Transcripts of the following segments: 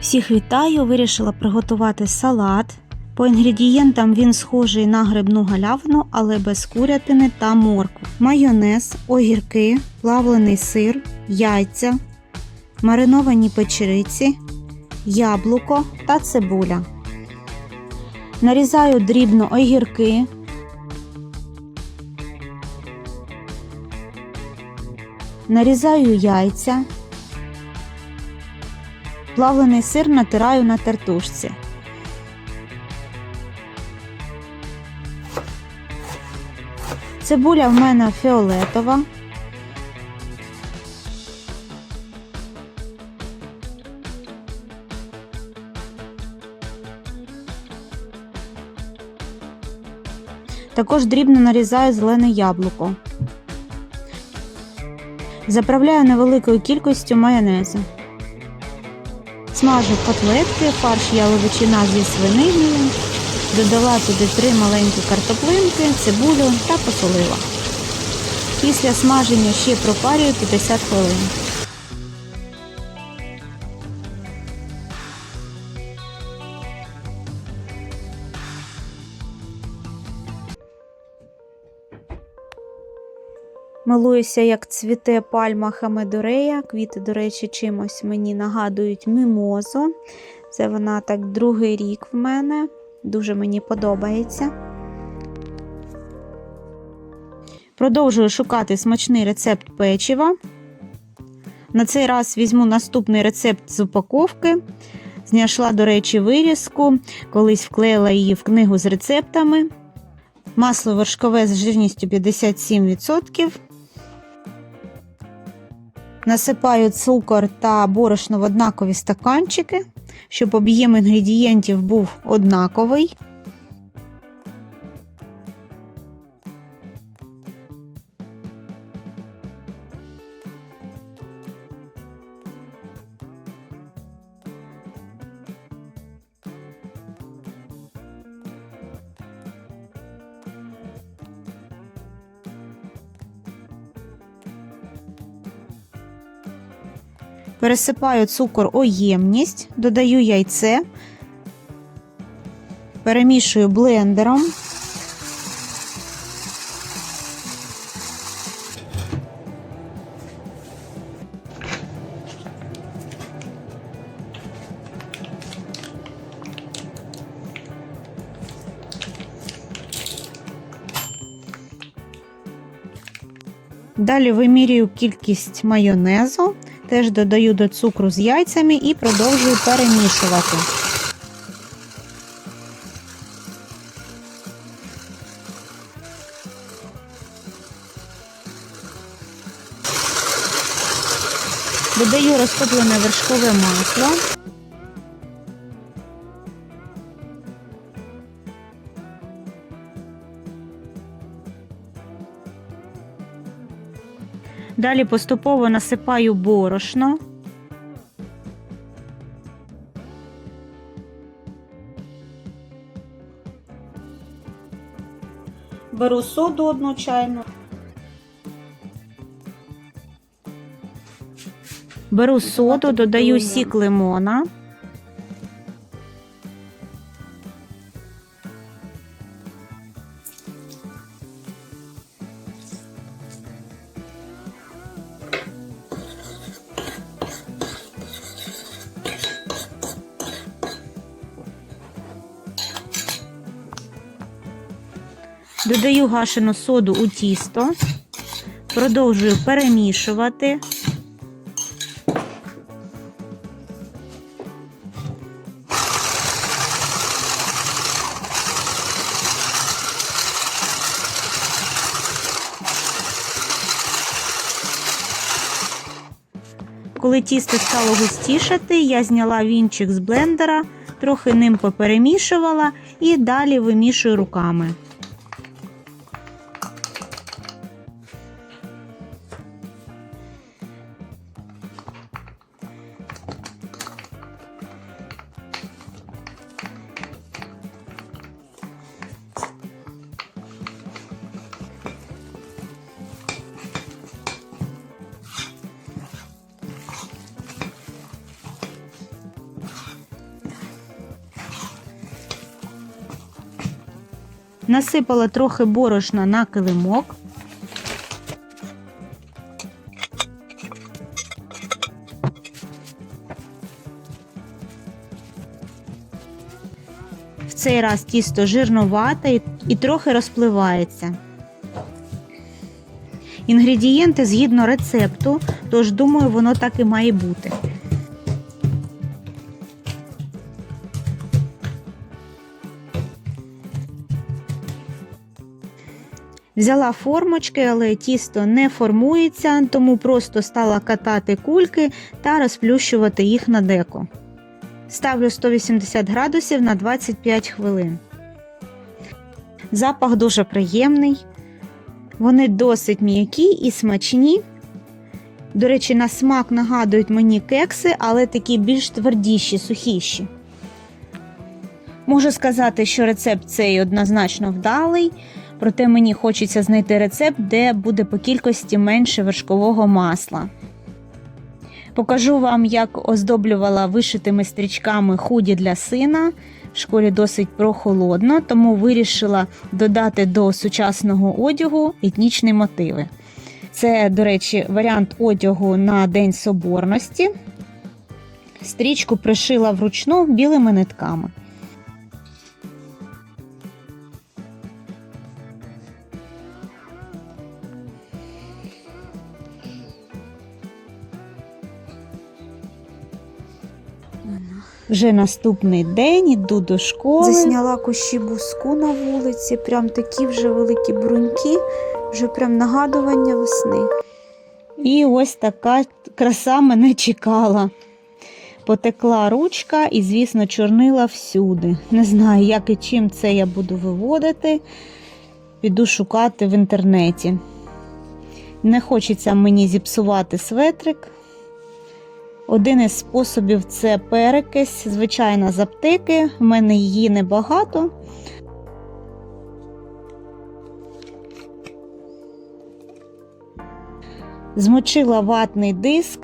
Всіх вітаю! Вирішила приготувати салат. По інгредієнтам він схожий на грибну галявину, але без курятини та моркви. Майонез, огірки, плавлений сир, яйця, мариновані печериці, яблуко та цибуля. Нарізаю дрібно огірки. Нарізаю яйця. Плавлений сир натираю на тертушці. Цибуля в мене фіолетова. Також дрібно нарізаю зелене яблуко. Заправляю невеликою кількістю майонезу. Смажу котлетки, фарш яловичина зі свининою, додала туди три маленькі картоплинки, цибулю та посолила. Після смаження ще пропарюю 50 хвилин. Милуюся, як цвіте пальма хамедорея. Квіти, до речі, чимось мені нагадують мімозу. Це вона так другий рік в мене. Дуже мені подобається. Продовжую шукати смачний рецепт печива. На цей раз візьму наступний рецепт з упаковки. Знайшла, до речі, вирізку, колись вклеїла її в книгу з рецептами. Масло вершкове з жирністю 57%. Насипаю цукор та борошно в однакові стаканчики, щоб об'єм інгредієнтів був однаковий. Пересипаю цукор у ємність, додаю яйце, перемішую блендером. Далі вимірюю кількість майонезу, теж додаю до цукру з яйцями і продовжую перемішувати. Додаю розтоплене вершкове масло. Далі поступово насипаю борошно. Беру соду одну чайну. Беру соду, додаю сік лимона. Додаю гашену соду у тісто, продовжую перемішувати. Коли тісто стало густішати, я зняла вінчик з блендера, трохи ним поперемішувала і далі вимішую руками. Насипала трохи борошна на килимок. В цей раз тісто жирновате і, трохи розпливається. Інгредієнти згідно рецепту, тож думаю, воно так і має бути. Взяла формочки, але тісто не формується, тому просто стала катати кульки та розплющувати їх на деко. Ставлю 180 градусів на 25 хвилин. Запах дуже приємний. Вони досить м'які і смачні. До речі, на смак нагадують мені кекси, але такі більш твердіші, сухіші. Можу сказати, що рецепт цей однозначно вдалий, проте мені хочеться знайти рецепт, де буде по кількості менше вершкового масла. Покажу вам, як оздоблювала вишитими стрічками худі для сина. В школі досить прохолодно, тому вирішила додати до сучасного одягу етнічні мотиви. Це, до речі, варіант одягу на День Соборності. Стрічку пришила вручну білими нитками. Вже наступний день іду до школи. Засняла кущі буску на вулиці, прям такі вже великі бруньки, вже прям нагадування весни. І ось така краса мене чекала. Потекла ручка і, звісно, чорнила всюди. Не знаю, як і чим це я буду виводити. Піду шукати в інтернеті. Не хочеться мені зіпсувати светрик. Один із способів це перекись, звичайна з аптеки. У мене її небагато. Змочила ватний диск.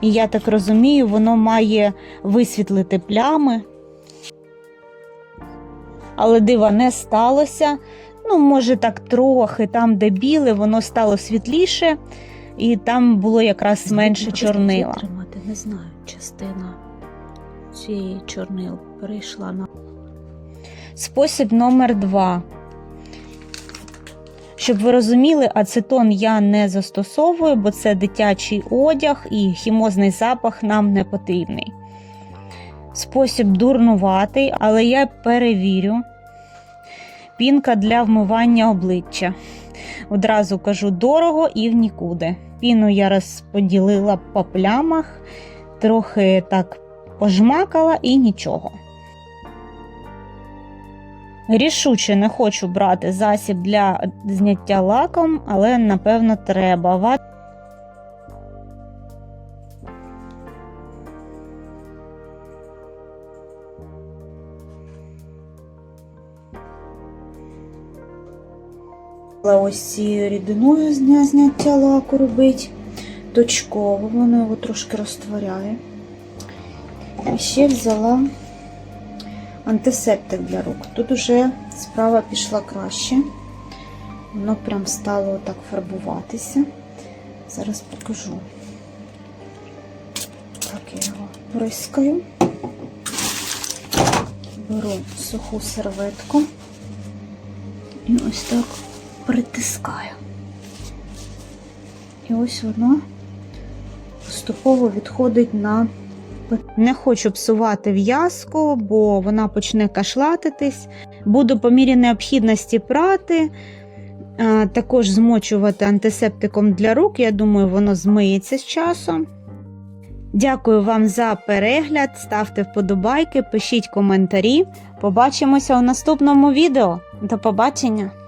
І я так розумію, воно має висвітлити плями. Але дива не сталося. Ну, може, так трохи, там, де біле, воно стало світліше, і там було якраз менше чорнила. Тримати, не знаю, частина цієї чорнил перейшла на Спосіб номер два. Щоб ви розуміли, ацетон я не застосовую, бо це дитячий одяг і хімозний запах нам не потрібний. Спосіб дурнуватий, але я перевірю. Пінка для вмивання обличчя. Одразу кажу дорого і в нікуди. Піну я розподілила по плямах, трохи так пожмакала і нічого. Рішуче не хочу брати засіб для зняття лаком, але напевно треба. Ва- Ось цією рідиною зняття лаку робить точково, воно його трошки розтворяє. І ще взяла антисептик для рук. Тут уже справа пішла краще. Воно прям стало так фарбуватися. Зараз покажу. Так, я його бризкаю. Беру суху серветку і ось так притискаю. І ось воно поступово відходить на не хочу псувати в'язку, бо вона почне кашлатитись. Буду по мірі необхідності прати, також змочувати антисептиком для рук. Я думаю, воно змиється з часом. Дякую вам за перегляд. Ставте вподобайки, пишіть коментарі. Побачимося у наступному відео. До побачення!